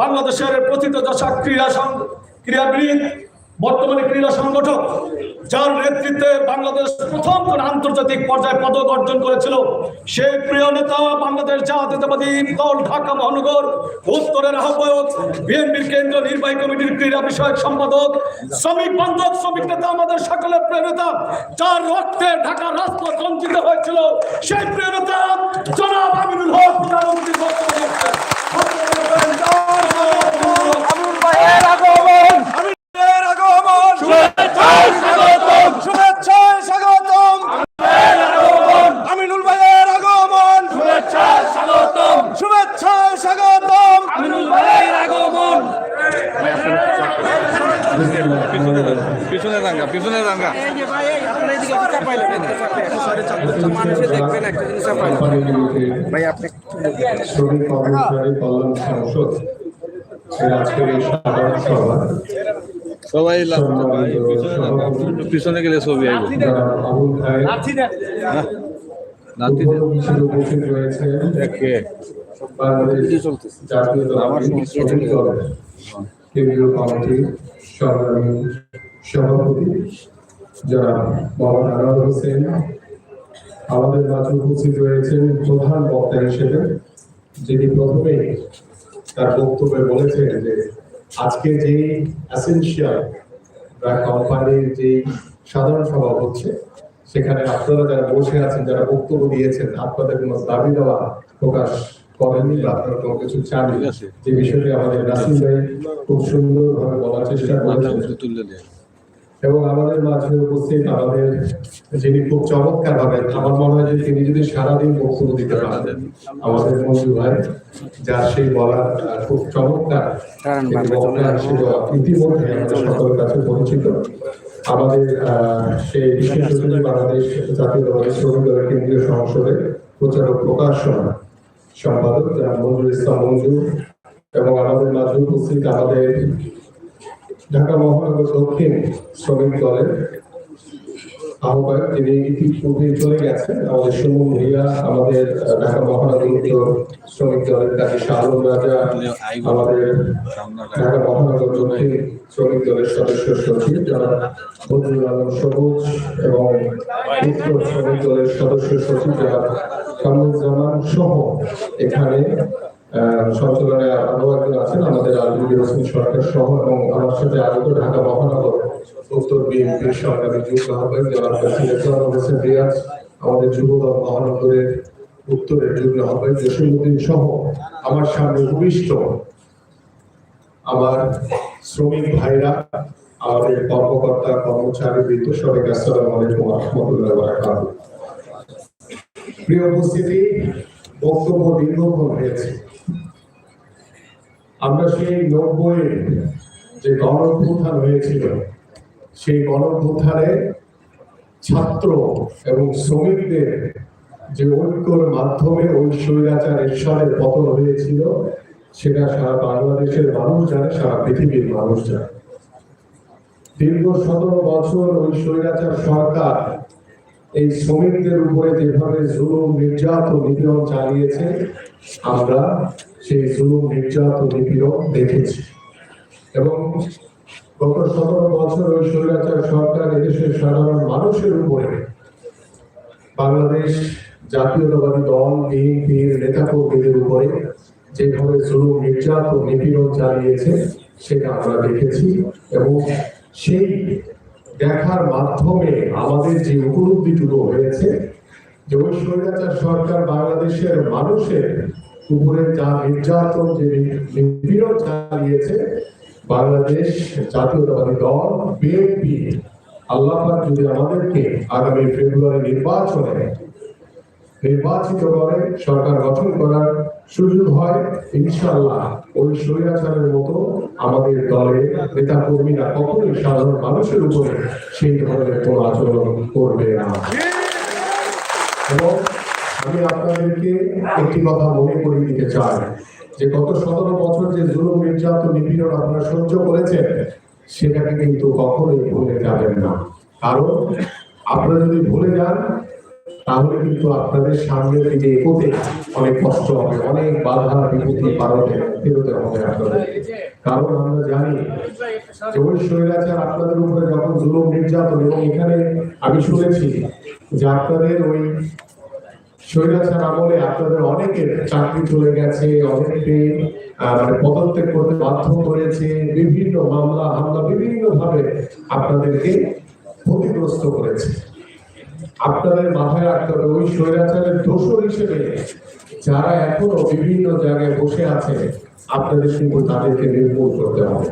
বাংলাদেশের প্রথিত দশা ক্রীড়া ক্রীড়াবিদ, বর্তমানে ক্রীড়া সংগঠক, যার নেতৃত্বে বাংলাদেশ প্রথম কোন আন্তর্জাতিক পর্যায়ে পদক অর্জন করেছিল। সেই প্রিয় নেতা বাংলাদেশ জাতীয়তাবাদী দল ঢাকা মহানগর, উত্তরের আহ্বায়ক, বিএনপির কেন্দ্রীয় নির্বাহী কমিটির ক্রীড়া বিষয়ক সম্পাদক, শ্রমিক বান্ধব, শ্রমিক নেতা, আমাদের সকলের প্রিয় নেতা, যার রক্তে ঢাকা রাজপথ রঞ্জিত হয়েছিল। সেই প্রিয় নেতা জনাব চাপাইলেন মানুষে দেখবেন একটা জিনিস চাপাইলেন ভাই আপনি শ্রমিক কর্মচারী কল্যাণ সংসদ আজকের এই সাধারণ সভা। সবাই পিছনে গেলে ছবি সভাপতি যারা মোহাম্মদ আনোয়ার হোসেন আমাদের মাঝে উপস্থিত রয়েছেন প্রধান বক্তা হিসেবে যিনি প্রথমে তার বক্তব্যে বলেছেন যে আজকে যে অ্যাসেনশিয়াল বা কোম্পানির যে সাধারণ সভা হচ্ছে সেখানে আপনারা যারা বসে আছেন যারা বক্তব্য দিয়েছেন আপনাদের কোনো দাবি দেওয়া প্রকাশ করেননি বা আপনারা কোনো কিছু চান ঠিক যে বিষয়টি আমাদের নাসিম ভাই খুব সুন্দরভাবে বলার চেষ্টা করেছেন। এবং আমাদের মাঝে উপস্থিত আমাদের যিনি খুব চমৎকার ভাবে আমার মনে হয় যে তিনি যদি সারাদিন বক্তব্য দিতে পারতেন আমাদের মঞ্জু ভাই যার সেই বলার খুব চমৎকার ইতিমধ্যে আমাদের সকলের কাছে পরিচিত আমাদের সেই বিশেষ বাংলাদেশ জাতীয়তাবাদী শ্রমিক দলের কেন্দ্রীয় সংসদের প্রচারক প্রকাশনা সম্পাদক মঞ্জুর ইসলাম মঞ্জু। এবং আমাদের মাঝে উপস্থিত আমাদের ঢাকা মহানগর দক্ষিণ শ্রমিক দলের আহ্বায়ক যিনি ইতিপূর্বে চলে গেছেন। আমাদের ভূঁইয়া, আমাদের ঢাকা মহানগর শ্রমিক দলের কাজী রাজা, আমাদের ঢাকা মহানগর দক্ষিণ শ্রমিক দলের সদস্য সচিব যারা বদরুল আলম সবুজ এবং উত্তর শ্রমিক দলের সদস্য সচিব যারা কামরুজ্জামান সহ এখানে সঞ্চালনে আছেন আমাদের হোসেন সরকার সহ এবং আমার সাথে আগত ঢাকা মহানগর উত্তর বিএনপির যুব হোসেন রিয়াজ, আমাদের যুব মহানগরের উত্তরের জসিমুদ্দিন সহ আমার সামনে উপবিষ্ট আমার শ্রমিক ভাইরা, আমাদের কর্মকর্তা, কর্মচারী বৃদ্ধ সবাইকে আসসালামু আলাইকুম ওয়া বারাকাতুহু। প্রিয় উপস্থিতি, বক্তব্য দীর্ঘক্ষণ হয়েছে। আমরা সেই নব্বই যে গণঅভ্যুত্থান হয়েছিল, সেই গণঅভ্যুত্থানে ছাত্র এবং শ্রমিকদের যে ঐক্যর মাধ্যমে ওই স্বৈরাচার ঈশ্বরের পতন হয়েছিল, সেটা সারা বাংলাদেশের মানুষ জানে, সারা পৃথিবীর মানুষ জানে। দীর্ঘ সতেরো বছর ওই স্বৈরাচার সরকার এই শ্রমিকদের উপরে যেভাবে জুলুম, নির্যাতন, নিপীড়ন চালিয়েছে, আমরা সেই জুলুম, নির্যাতন, নিপীড়ন দেখেছি। এবং গত সতেরো বছর ওই স্বৈরাচার সরকার এদেশের সাধারণ মানুষের উপরে বাংলাদেশ জাতীয়তাবাদী দল, বিএনপির নেতাকর্মীদের উপরে যেভাবে জুলুম, নির্যাতন, নিপীড়ন চালিয়েছে, সেটা আমরা দেখেছি। এবং সেই দেখার মাধ্যমে আমাদের যে উপলব্ধিটুকু হয়েছে যে ওই স্বৈরাচার সরকার বাংলাদেশের মানুষের উপরে যা নির্যাতন, যে নিপীড়ন চালিয়েছে, বাংলাদেশ জাতীয়তাবাদী দল, বিএনপি আল্লাহ যদি আমাদেরকে আগামী ফেব্রুয়ারি নির্বাচনে নির্বাচিত করে, সরকার গঠন করার সুযোগ হয়, ইনশাআল্লাহ। ওই স্বৈরাচারের মতো আমাদের দলের নেতা কর্মীরা কখনোই সাধারণ মানুষের উপরে সেই ধরনের কোনো আচরণ করবে না। এবং আমি আপনাদেরকে একটি কথা মনে করিয়ে দিতে চাই যে গত সতেরো বছর যে জুলুম নির্যাতন নিপীড়ন আপনারা সহ্য করেছেন, সেটাকে কিন্তু কখনোই ভুলে যাবেন না। কারণ আপনারা যদি ভুলে যান তাহলে কিন্তু আপনাদের সামনের দিকে এগোতে অনেক কষ্ট হবে, অনেক বাধা বিপত্তি পারতে হবে আপনাদের। কারণ আমরা জানি স্বৈরাচার আপনাদের উপরে যখন নির্যাতন এবং এখানে আমি শুনেছি যে আপনাদের ওই স্বৈরাচার আমলে আপনাদের অনেকের চাকরি চলে গেছে অনেককে মানে পদত্যাগ করতে বাধ্য করেছে, বিভিন্ন মামলা, হামলা বিভিন্ন ভাবে আপনাদেরকে ক্ষতিগ্রস্ত করেছে। আপনাদের মাথায় রাখতে হবে, ওই স্বৈরাচারের দোষর হিসেবে যারা এখনও বিভিন্ন জায়গায় বসে আছে, আপনাদের কিন্তু তাদেরকে নির্মূল করতে হবে।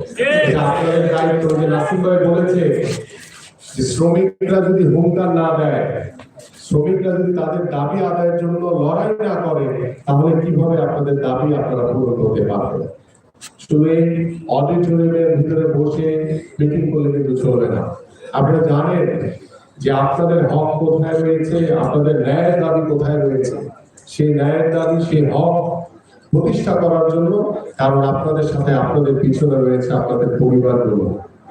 আপনাদের দায়িত্ব যে নাসিম ভাই বলেছে যে শ্রমিকরা যদি হুঙ্কার না দেয়, শ্রমিকরা যদি তাদের দাবি আদায়ের জন্য লড়াই না করে, তাহলে কীভাবে আপনাদের দাবি আপনারা পূরণ করতে পারবেন? শুধু অডিটোরিয়ামের ভিতরে বসে মিটিং করলে কিন্তু চলবে না। আপনারা জানেন যে আপনাদের হক কোথায় রয়েছে, আপনাদের ন্যায়ের দাবি কোথায় রয়েছে, সেই ন্যায়ের দাবি, সেই হক প্রতিষ্ঠা করার জন্য কারণ আপনাদের সাথে আপনাদের পিছনে রয়েছে আপনাদের পরিবারগুলো,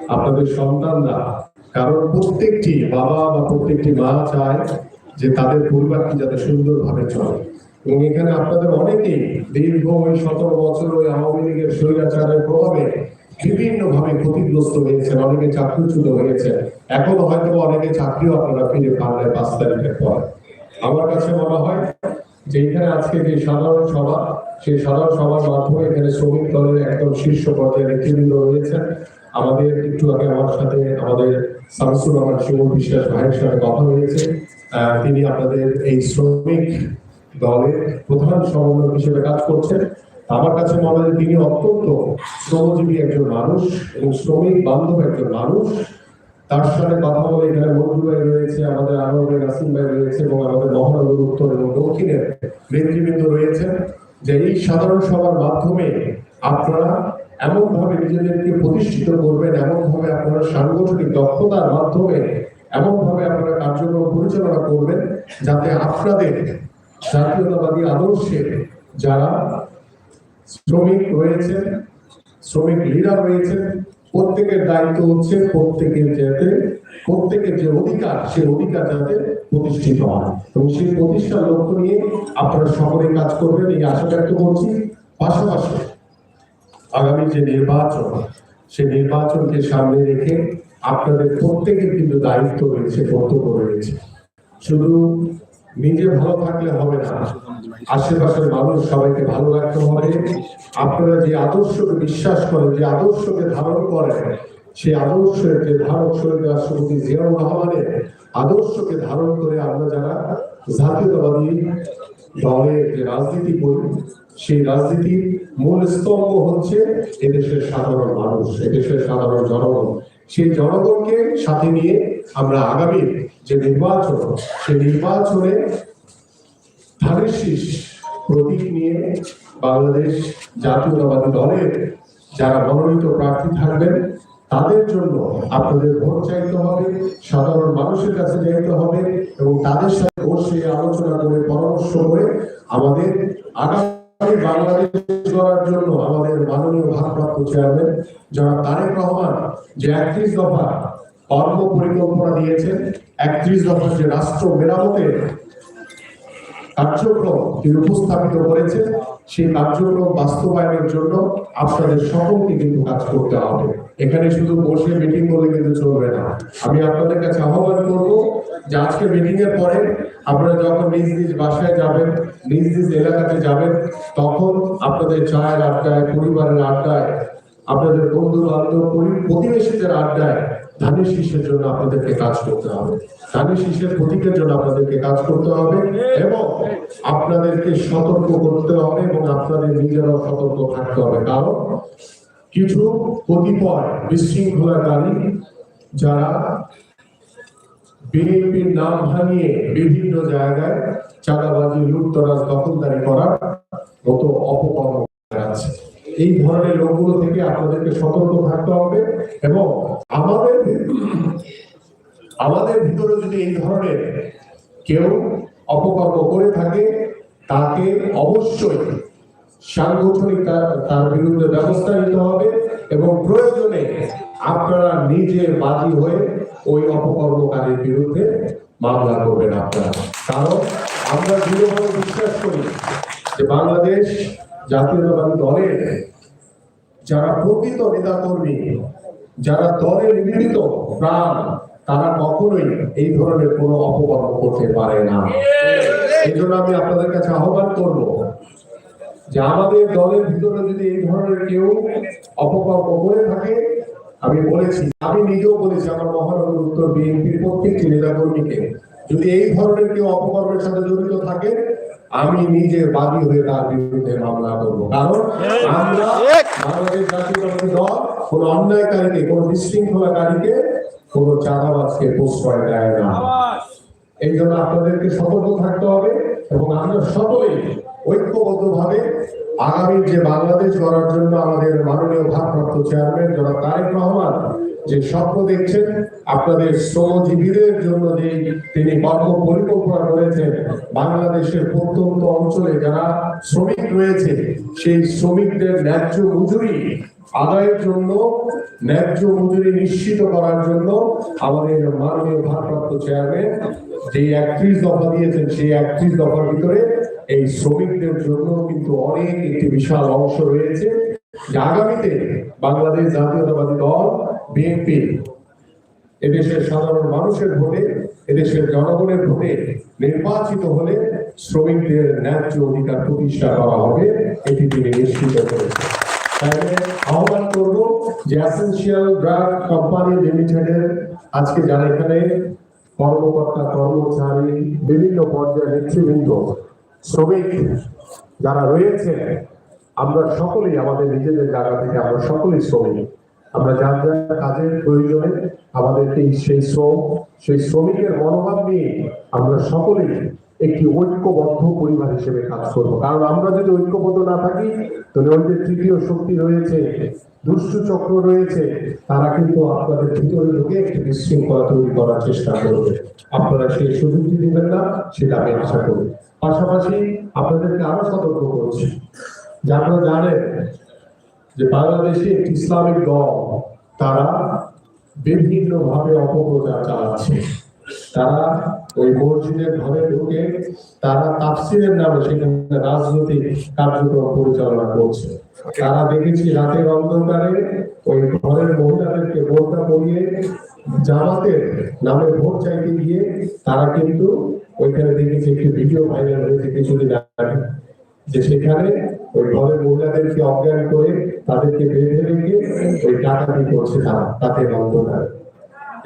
আপনাদের সন্তানরা। কারণ প্রত্যেকটি বাবা বা প্রত্যেকটি মা চায় যে তাদের পরিবারটি যাতে সুন্দরভাবে চলে। এবং এখানে আপনাদের অনেকেই দীর্ঘ ওই সতেরো বছর ওই আওয়ামী লীগের স্বৈরাচারের প্রভাবে বিভিন্ন ভাবে ক্ষতিগ্রস্ত হয়েছেন, অনেকে চাকরিচ্যুত হয়েছে এখনও হয়তো অনেকে চাকরিও আপনারা ফিরে নাই পাঁচ তারিখের পর। আমার কাছে মনে হয় যে এখানে আজকে যে সাধারণ সভা, সেই সাধারণ সভার মাধ্যমে এখানে শ্রমিক দলের একদম শীর্ষ পর্যায়ে নেতৃবৃন্দ রয়েছেন। আমাদের একটু আগে আমার সাথে আমাদের শামসুর রহমান শিমুল বিশ্বাস ভাইয়ের সাথে কথা হয়েছে। তিনি আপনাদের এই শ্রমিক দলের প্রধান সমন্বয়ক হিসেবে কাজ করছেন। আমার কাছে মনে হয় তিনি অত্যন্ত শ্রমজীবী একজন মানুষ এবং শ্রমিক বান্ধব একজন মানুষ। তার সাথে কথা বলে এখানে মঞ্জু ভাই রয়েছে, আমাদের আনোয়ার নাসিম ভাই রয়েছে এবং আমাদের মহানগর উত্তর এবং দক্ষিণের নেতৃবৃন্দ রয়েছেন। যে এই সাধারণ সভার মাধ্যমে আপনারা এমন ভাবে নিজেদেরকে প্রতিষ্ঠিত করবেন এমন ভাবে আপনারা সাংগঠনিক দক্ষতার মাধ্যমে এমন ভাবে আপনারা কার্যক্রম পরিচালনা করবেন, যাতে আপনাদের জাতীয়তাবাদী আদর্শের যারা শ্রমিক রয়েছেন, শ্রমিক লিডার রয়েছেন, প্রত্যেকের দায়িত্ব হচ্ছে প্রত্যেকের যাতে, প্রত্যেকের যে অধিকার সেই অধিকার যাতে প্রতিষ্ঠিত হয়। এবং সেই প্রতিষ্ঠার লক্ষ্য নিয়ে আপনারা সকলে কাজ করবেন, এই আশা ব্যক্ত করছি। পাশাপাশি আগামী যে নির্বাচন, সেই নির্বাচনকে সামনে রেখে আপনাদের প্রত্যেকের কিন্তু দায়িত্ব রয়েছে, কর্তব্য রয়েছে। শুধু নিজে ভালো থাকলে হবে না আশেপাশের মানুষ সবাইকে ভালো রাখতে হবে। আপনারা যে আদর্শকে বিশ্বাস করেন, যে আদর্শকে ধারণ করেন, সেই আদর্শের যে ধারক শহীদ রাষ্ট্রপতি জিয়াউর রহমানের আদর্শকে ধারণ করে আমরা যারা জাতীয়তাবাদী দলের যে রাজনীতি করি, সেই রাজনীতির মূল স্তম্ভ হচ্ছে এদেশের সাধারণ মানুষ, এদেশের সাধারণ জনগণ। সেই জনগণকে সাথে নিয়ে আমরা আগামী যে নির্বাচন, সেই নির্বাচনে ধানের শীষ প্রতীক নিয়ে বাংলাদেশ জাতীয়তাবাদী দলের যারা মনোনীত প্রার্থী থাকবেন, তাদের জন্য আপনাদের ভোট চাইতে হবে, সাধারণ মানুষের কাছে যাইতে হবে এবং তাদের সাথে বসে আলোচনা করে, পরামর্শ করে আমাদের আগামী বাংলাদেশ গড়ার জন্য আমাদের মাননীয় ভারপ্রাপ্ত চেয়ারম্যান যারা তারেক রহমান যে একত্রিশ দফা কর্ম পরিকল্পনা দিয়েছেন, একত্রিশ দফা যে রাষ্ট্র মেরামতের কার্যক্রম তিনি উপস্থাপিত করেছেন, সেই কার্যক্রম বাস্তবায়নের জন্য আপনাদের সকলকে কিন্তু কাজ করতে হবে। এখানে শুধু বসে মিটিং করলে কিন্তু চলবে না। আমি আপনাদের কাছে আহ্বান করব যে আজকে মিটিং এর পরে আপনারা যখন নিজ নিজ বাসায় যাবেন, নিজ নিজ এলাকাতে যাবেন, তখন আপনাদের চায়ের আড্ডায়, পরিবারের আড্ডায়, আপনাদের বন্ধু বান্ধব প্রতিবেশীদের আড্ডায় ধানের শীষের জন্য আপনাদেরকে কাজ করতে হবে। ধানের শীষের প্রতীকের জন্য আপনাদেরকে কাজ করতে হবে এবং আপনাদেরকে সতর্ক করতে হবে এবং আপনাদের নিজেরাও সতর্ক থাকতে হবে। কারণ কিছু কতিপয় বিশৃঙ্খলাকারী যারা বিএনপির নাম ভাঙিয়ে বিভিন্ন জায়গায় চাঁদাবাজি, লুটতরাজ, দখলদারি করার মতো অপকর্ম এই ধরনের লোকগুলো থেকে আপনাদেরকে সতর্ক থাকতে হবে এবং আমাদের আমাদের ভিতরে যদি এই ধরনের কেউ অপকর্ম করে থাকে, তাকে অবশ্যই সাংগঠনিক তার- বিরুদ্ধে ব্যবস্থা নিতে হবে এবং প্রয়োজনে আপনারা নিজে বাদী হয়ে ওই অপকর্মকারীর বিরুদ্ধে মামলা করবেন আপনারা। কারণ আমরা দৃঢ়ভাবে বিশ্বাস করি যে বাংলাদেশ জাতীয়তাবাদী দলের যারা প্রকৃত নেতা কর্মী, যারা দলে নিবেদিত প্রাণ, তারা কখনোই এই ধরনের কোনো অপকর্ম করতে পারে না। এই জন্য আমি আপনাদের কাছে আহ্বান করব যে আমাদের দলের ভিতরে যদি এই ধরনের কেউ অপকর্ম করে থাকে, আমি বলেছি, আমি নিজেও বলেছি, আমার মহানগর উত্তর বিএনপির প্রত্যেকটি নেতা কর্মীকে, যদি এই ধরনের কেউ অপকর্মের সাথে জড়িত থাকে আমি নিজে বাদী হয়ে তার বিরুদ্ধে মামলা করব। কারণ আমরা বাংলাদেশ জাতীয়তাবাদী দল কোন অন্যায়কারীকে কোন বিশৃঙ্খলাকারীকে কোন চাঁদাবাজকে প্রশ্রয় দেয় না। এই জন্য আপনাদেরকে সতর্ক থাকতে হবে এবং আমরা সকলেই ঐক্যবদ্ধভাবে আগামী যে বাংলাদেশ গড়ার জন্য আমাদের মাননীয় ভারপ্রাপ্ত চেয়ারম্যান জনাব তারেক রহমান যে স্বপ্ন দেখছেন, আপনাদের শ্রমজীবীদের জন্য যে তিনি কর্ম পরিকল্পনা করেছেন, বাংলাদেশের প্রত্যন্ত অঞ্চলে যারা শ্রমিক রয়েছে, সেই শ্রমিকদের ন্যায্য মজুরি আদায়ের জন্য, ন্যায্য মজুরি নিশ্চিত করার জন্য আমাদের মাননীয় ভারপ্রাপ্ত চেয়ারম্যান যে একত্রিশ দফা দিয়েছেন, সেই একত্রিশ দফার ভিতরে এই শ্রমিকদের জন্য কিন্তু অনেক একটি বিশাল অংশ রয়েছে। আগামীতে বাংলাদেশ জাতীয়তাবাদী দল বিএনপি এদেশের সাধারণ মানুষের ভোটে, এদেশের জনগণের ভোটে নির্বাচিত হলে শ্রমিকদের ন্যায্য অধিকার প্রতিষ্ঠা করা হবে, এটি তিনি নিশ্চিত করেছেন। আহ্বান করব যে অ্যাসেন্সিয়াল ড্রাগ কোম্পানি লিমিটেডের আজকে যারা এখানে কর্মকর্তা, কর্মচারী, বিভিন্ন পর্যায়ে নেতৃবৃন্দ, শ্রমিক যারা রয়েছে আমরা সকলেই, আমাদের নিজেদের জায়গা থেকে আমরা সকলেই শ্রমিক। আমরা যার যার কাজের প্রয়োজনে আমাদেরকে সেই শ্রম, সেই শ্রমিকের মনোভাব নিয়ে আমরা সকলেই একটি ঐক্যবদ্ধ পরিবার হিসেবে কাজ করব। কারণ আমরা যদি ঐক্যবদ্ধ না থাকি, তাহলে ওই যে তৃতীয় শক্তি রয়েছে, দুষ্টু চক্র রয়েছে, তারা কিন্তু আপনাদের ভিতরে ঢুকে একটি বিশৃঙ্খলা তৈরি করার চেষ্টা করবে। আপনারা সেই সুযোগটি দিবেন না, সেটা আমি আশা করি। পাশাপাশি আপনাদেরকে আরও সতর্ক করছি। যে আপনারা জানেন যে বাংলাদেশে একটি ইসলামিক দল, তারা বিভিন্ন ভাবে অপপ্রচার চালাচ্ছে। তারা ওই মসজিদের ঘরে ঢুকে তারা তাফসিরের নামে সেখানে রাজনৈতিক কার্যক্রম পরিচালনা করছে। তারা দেখেছি রাতের অন্ধকারে ওই ঘরের মহিলাদেরকে বোরকা পরিয়ে জামাতের নামে ভোট চাইতে গিয়ে তারা কিন্তু ওইখানে দেখেছি একটি ভিডিও ভাইরাল হয়েছে কিছুদিন আগে, যে সেখানে ওই ঘরের মহিলাদেরকে অজ্ঞান করে তাদেরকে বেঁধে রেখে ওই ডাকাতি করছে তারা, তাতে অন্ধকারে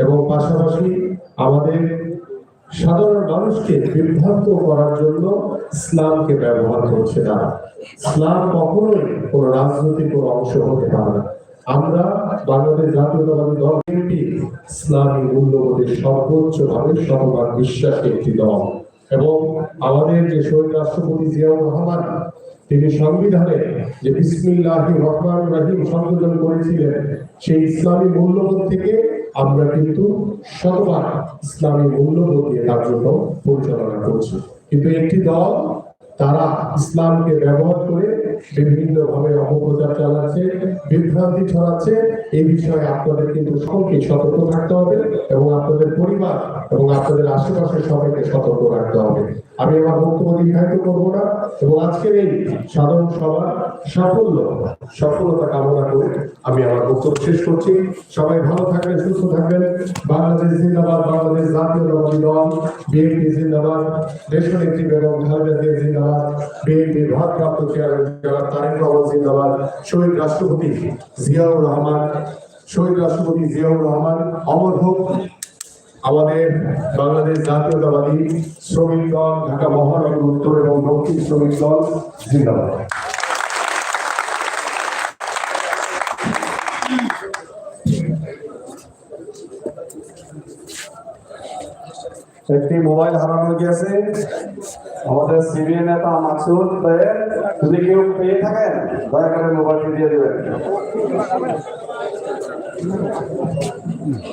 এবং পাশাপাশি আমাদের সাধারণ মানুষকে বিভ্রান্ত করার জন্য ইসলামকে ব্যবহার করছে তারা। ইসলাম কখনোই কোন রাজনৈতিক কোনো অংশ হতে পারে না। আমরা বাংলাদেশ জাতীয়তাবাদী দল বিএনপি ইসলামী মূল্যবোধের সর্বোচ্চ ভাবে শতভাগ বিশ্বাসী একটি দল। এবং আমাদের যে শহীদ রাষ্ট্রপতি জিয়াউর রহমান তিনি সংবিধানে যে বিসমিল্লাহ রহমান রাহিম সংযোজন করেছিলেন, সেই ইসলামী মূল্যবোধ থেকে আমরা কিন্তু শতভাগ ইসলামী মূল্যবোধ দিয়ে কার্যক্রম পরিচালনা করছি। কিন্তু একটি দল, তারা ইসলামকে ব্যবহার করে বিভিন্ন ভাবে অপপ্রচার চালাচ্ছে, বিভ্রান্তি ছড়াচ্ছে এই বিষয়ে আপনাদের কিন্তু সকলকে সতর্ক থাকতে হবে এবং আপনাদের পরিবার এবং আপনাদের আশেপাশের সবাইকে সতর্ক রাখতে হবে। আমি আমার বক্তব্য দীর্ঘায়িত করব না, এবং আজকের এই সাধারণ সভা সাফল্য, সফলতা কামনা করে আমি আমার বক্তব্য শেষ করছি। সবাই ভালো থাকবেন, সুস্থ থাকবেন। বাংলাদেশ জিন্দাবাদ, বাংলাদেশ জাতীয়তাবাদী দল, বিএনপি জিন্দাবাদ দেশনেত্রী বেগম খালেদা জিয়া জিন্দাবাদ বিএনপির ভারপ্রাপ্ত চেয়ারম্যান তারেক রহমান জিন্দাবাদ, শহীদ রাষ্ট্রপতি জিয়াউর রহমান, শহীদ রাষ্ট্রপতি জিয়াউর রহমান, অমর হোক। আমাদের বাংলাদেশ জাতীয়তাবাদী শ্রমিক দল, ঢাকা মহানগর উত্তর এবং দক্ষিণ শ্রমিক দল, জিন্দাবাদ। একটি মোবাইল হারানো গিয়েছে আমাদের সিবিআই নেতা মাকসুদ ভাইয়ের, যদি কেউ পেয়ে থাকেন, দয়া করে মোবাইলটি দিয়ে দেবেন।